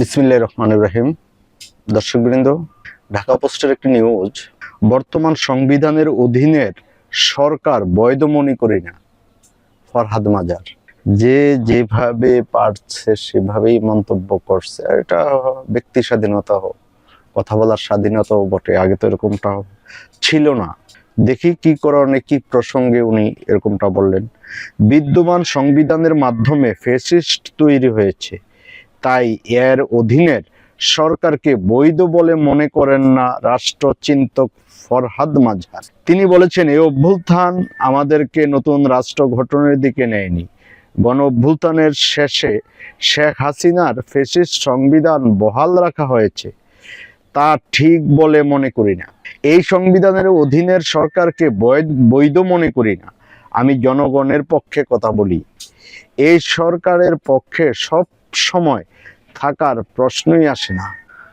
বিসমিল্লাহ রহমান ইব্রাহিম দর্শকবৃন্দ, ঢাকা পোস্টের একটি নিউজ, বর্তমান সংবিধানের অধীনের সরকার বৈধ মনে করি না। ফরহাদ মাজার, যে যেভাবে পারছে সেভাবেই মন্তব্য করছে। এটা ব্যক্তি স্বাধীনতা হোক, কথা বলার স্বাধীনতাও বটে, আগে তো এরকমটা ছিল না। দেখি কি কারণে, কি প্রসঙ্গে উনি এরকমটা বললেন। বিদ্যমান সংবিধানের মাধ্যমে ফেসিস্ট তৈরি হয়েছে। তাই এর অধীনের সরকারকে বৈধ বলে মনে করেন না রাষ্ট্রচিন্তক ফরহাদ মাঝার তিনি বলেছেন এই অভ্যুত্থান আমাদেরকে নতুন রাষ্ট্র গঠনের দিকে নেয়নি। গণ অভ্যুত্থানের শেষে শেখ হাসিনার ফেসিস্ট সংবিধান বহাল রাখা হয়েছে, তা ঠিক বলে মনে করি না। এই সংবিধানের অধীনের সরকারকে বৈধ মনে করি না। আমি জনগণের পক্ষে কথা বলি। এই সরকারের পক্ষে সব সময় থাকার প্রশ্নই আসে না।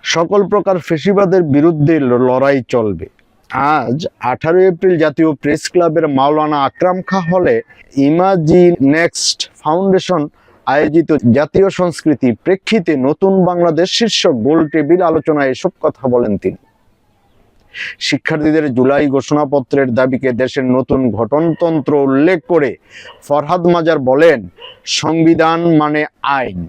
সকল প্রকার ফেসিবাদের বিরুদ্ধে লড়াই চলবে। আজ আঠারো এপ্রিল জাতীয় প্রেস ক্লাবের মাওলানা আকরাম খা হলে ইমাজি নেক্সট ফাউন্ডেশন আয়োজিত জাতীয় সংস্কৃতি প্রেক্ষিতে নতুন বাংলাদেশ শীর্ষক গোল টেবিল আলোচনায় এসব কথা বলেন তিনি। শিক্ষার্থীদের জুলাই ঘোষণাপত্রের দাবিকে দেশের নতুন গঠনতন্ত্র উল্লেখ করে ফরহাদ মাজার বলেন, সংবিধান মানে আইন।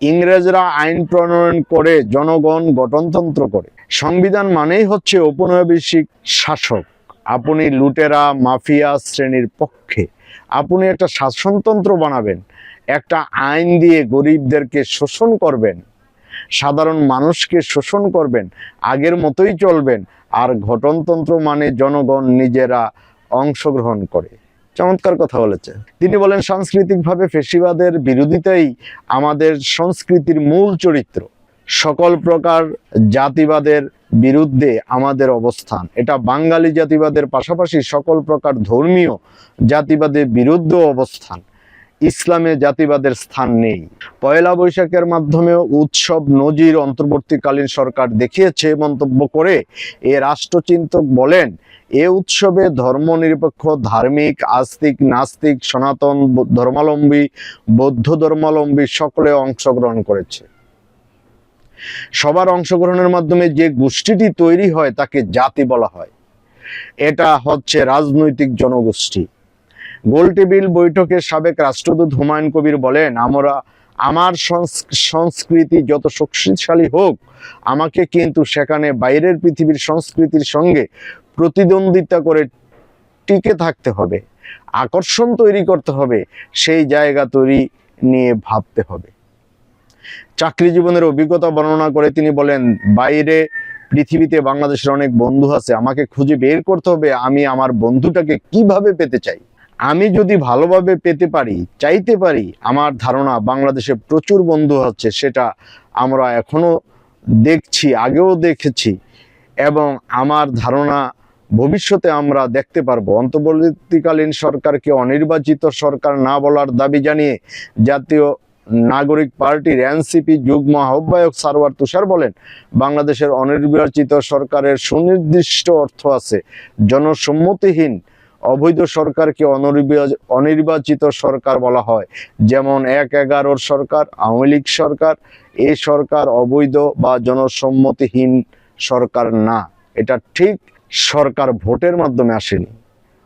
ইংরেজরা আইন প্রণয়ন করে জনগণ গঠনতন্ত্র করে। সংবিধান মানেই হচ্ছে ঔপনিবেশিক শাসক। আপনি লুটেরা, মাফিয়া শ্রেণির পক্ষে। আপনি একটা শাসনতন্ত্র বানাবেন, একটা আইন দিয়ে গরিবদেরকে শোষণ করবেন, সাধারণ মানুষকে শোষণ করবেন, আগের মতোই চলবেন, আর গঠনতন্ত্র মানে জনগণ নিজেরা অংশগ্রহণ করে। চমৎকার কথা বলেছে। তিনি বলেন, সাংস্কৃতিকভাবে ফেসিবাদের বিরোধিতাই আমাদের সংস্কৃতির মূল চরিত্র। সকল প্রকার জাতিবাদের বিরুদ্ধে আমাদের অবস্থান। এটা বাঙালি জাতিবাদের পাশাপাশি সকল প্রকার ধর্মীয় জাতিবাদের বিরুদ্ধ অবস্থান। ইসলামে জাতিবাদের স্থান নেই। পয়লা বৈশাখের মাধ্যমে উৎসব নজির অন্তর্বর্তীকালীন সরকার দেখিয়েছে মন্তব্য করে এ রাষ্ট্রচিন্তক বলেন, এ উৎসবে ধর্মনিরপেক্ষ, ধার্মিক, আস্তিক, নাস্তিক, সনাতন ব- ধর্মাবলম্বী, বৌদ্ধ ধর্মালম্বী সকলে অংশগ্রহণ করেছে। সবার অংশগ্রহণের মাধ্যমে যে গোষ্ঠীটি তৈরি হয় তাকে জাতি বলা হয়। এটা হচ্ছে রাজনৈতিক জনগোষ্ঠী। গোল টেবিল বৈঠকে সাবেক রাষ্ট্রদূত হুমায়ুন কবির বলেন, আমরা, আমার সংস- সংস্কৃতি যত শক্তিশালী হোক, আমাকে কিন্তু সেখানে বাইরের পৃথিবীর সংস্কৃতির সঙ্গে প্রতিদ্বন্দ্বিতা করে টিকে থাকতে হবে, আকর্ষণ তৈরি করতে হবে, সেই জায়গা তৈরি নিয়ে ভাবতে হবে। চাকরি জীবনের অভিজ্ঞতা বর্ণনা করে তিনি বলেন, বাইরে পৃথিবীতে বাংলাদেশের অনেক বন্ধু আছে, আমাকে খুঁজে বের করতে হবে, আমি আমার বন্ধুটাকে কীভাবে পেতে চাই? আমি যদি ভালোভাবে পেতে পারি, চাইতে পারি, আমার ধারণা বাংলাদেশে প্রচুর বন্ধু আছে, সেটা আমরা এখনও দেখছি, আগেও দেখেছি এবং আমার ধারণা ভবিষ্যতে আমরা দেখতে পারব। অন্তর্বর্তীকালীন সরকারকে অনির্বাচিত সরকার না বলার দাবি জানিয়ে জাতীয় নাগরিক পার্টির এনসিপি যুগ্ম আহ্বায়ক সারওয়ার তুষার বলেন, বাংলাদেশের অনির্বাচিত সরকারের সুনির্দিষ্ট অর্থ আছে, জনসম্মতিহীন অবৈধ সরকারকে অনির্বা- অনির্বাচিত সরকার বলা হয়। যেমন এক এগারোর সরকার, আওয়ামী লীগ সরকার এই সরকার অবৈধ বা জনসম্মতিহীন সরকার না। এটা ঠিক সরকার ভোটের মাধ্যমে আসেনি।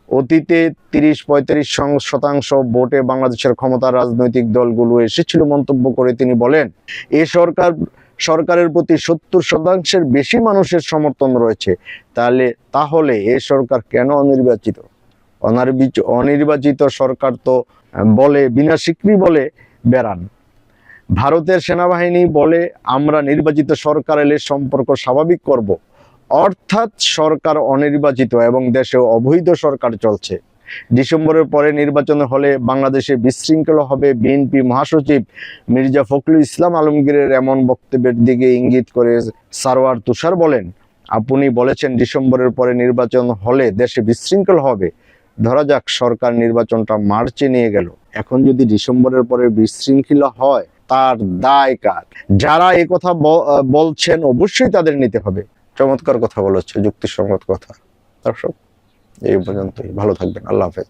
অতীতে তিরিশ পঁয়ত্রিশ শতাংশ ভোটে বাংলাদেশের ক্ষমতা রাজনৈতিক দলগুলো এসেছিল মন্তব্য করে তিনি বলেন, এ সরকার, সরকারের প্রতি সত্তর শতাংশের বেশি মানুষের সমর্থন রয়েছে। তাহলে তাহলে এ সরকার কেন অনির্বাচিত? অনার্বিচ- অনির্বাচিত সরকার তো বলে, বিনা স্বীকৃতি বলে বেড়ান। ভারতের সেনাবাহিনী বলে, আমরা নির্বাচিত সরকার এলে সম্পর্ক স্বাভাবিক করব। অর্থাৎ সরকার অনির্বাচিত এবং দেশে অবৈধ সরকার চলছে। ডিসেম্বরের পরে নির্বাচন হলে বাংলাদেশে বিশৃঙ্খল হবে বিএনপি মহাসচিব মির্জা ফখরুল ইসলাম আলমগীরের এমন বক্তব্যের দিকে ইঙ্গিত করে সারোয়ার তুষার বলেন, আপনি বলেছেন ডিসেম্বরের পরে নির্বাচন হলে দেশে বিশৃঙ্খল হবে। ধরা যাক সরকার নির্বাচনটা মার্চে নিয়ে গেল। এখন যদি ডিসেম্বরের পরে বিশৃঙ্খলা হয়, তার দায় কার? যারা কথা বলছেন, অবশ্যই তাদের নিতে হবে। চমৎকার কথা বলেছে, যুক্তিসঙ্গত কথা। দর্শক, এই পর্যন্তই। ভালো থাকবেন। আল্লাহ হাফেজ।